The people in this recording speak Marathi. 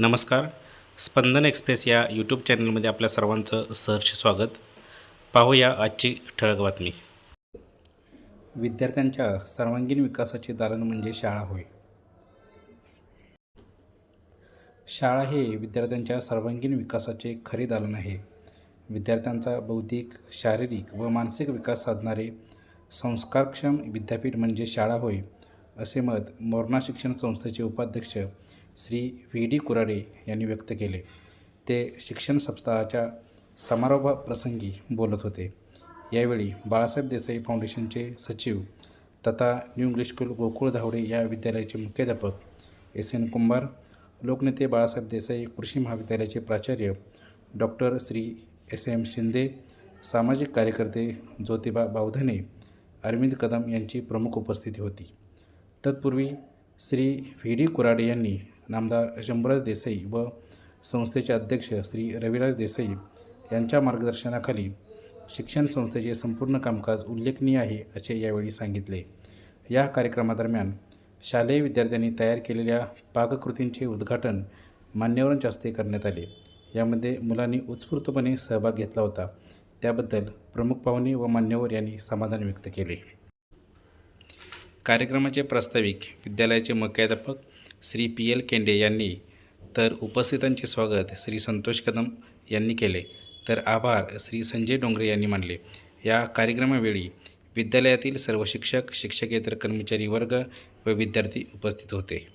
नमस्कार. स्पंदन एक्सप्रेस या यूट्यूब चॅनलमध्ये आपल्या सर्वांचं सहर्ष स्वागत. पाहूया आजची ठळक बातमी. विद्यार्थ्यांच्या सर्वांगीण विकासाचे दालन म्हणजे शाळा होय. शाळा हे विद्यार्थ्यांच्या सर्वांगीण विकासाचे खरे दालन आहे. विद्यार्थ्यांचा बौद्धिक शारीरिक व मानसिक विकास साधणारे संस्कारक्षम विद्यापीठ म्हणजे शाळा होय असे मत मोरणा शिक्षण संस्थेचे उपाध्यक्ष श्री व्ही डी कुराडे यांनी व्यक्त केले. ते शिक्षण सप्ताहाच्या समारोपाप्रसंगी बोलत होते. यावेळी बाळासाहेब देसाई फाउंडेशनचे सचिव तथा new English school Gokul Dhawade या विद्यालयाचे मुख्याध्यापक एस एन कुंभार लोकनेते बाळासाहेब देसाई कृषी महाविद्यालयाचे प्राचार्य doctor Shri S M Shinde सामाजिक कार्यकर्ते ज्योतिबा बावधने अरविंद कदम यांची प्रमुख उपस्थिती होती. तत्पूर्वी श्री व्ही डी कुराडे यांनी नामदार शंभराज देसाई व संस्थेचे अध्यक्ष श्री रविराज देसाई यांच्या मार्गदर्शनाखाली शिक्षण संस्थेचे संपूर्ण कामकाज उल्लेखनीय आहे असे यावेळी सांगितले. या कार्यक्रमादरम्यान शालेय विद्यार्थ्यांनी तयार केलेल्या पाककृतींचे उद्घाटन मान्यवरांच्या हस्ते करण्यात आले. यामध्ये मुलांनी उत्स्फूर्तपणे सहभाग घेतला होता. त्याबद्दल प्रमुख पाहुणे व मान्यवर यांनी समाधान व्यक्त केले. कार्यक्रमाचे प्रास्ताविक विद्यालयाचे मुख्याध्यापक श्री पी एल केंडे यांनी तर उपस्थितांचे स्वागत श्री संतोष कदम यांनी केले. तर आभार श्री संजय डोंगरे यांनी मानले. या कार्यक्रमावेळी विद्यालयातील सर्व शिक्षक शिक्षकेतर कर्मचारी वर्ग व विद्यार्थी उपस्थित होते.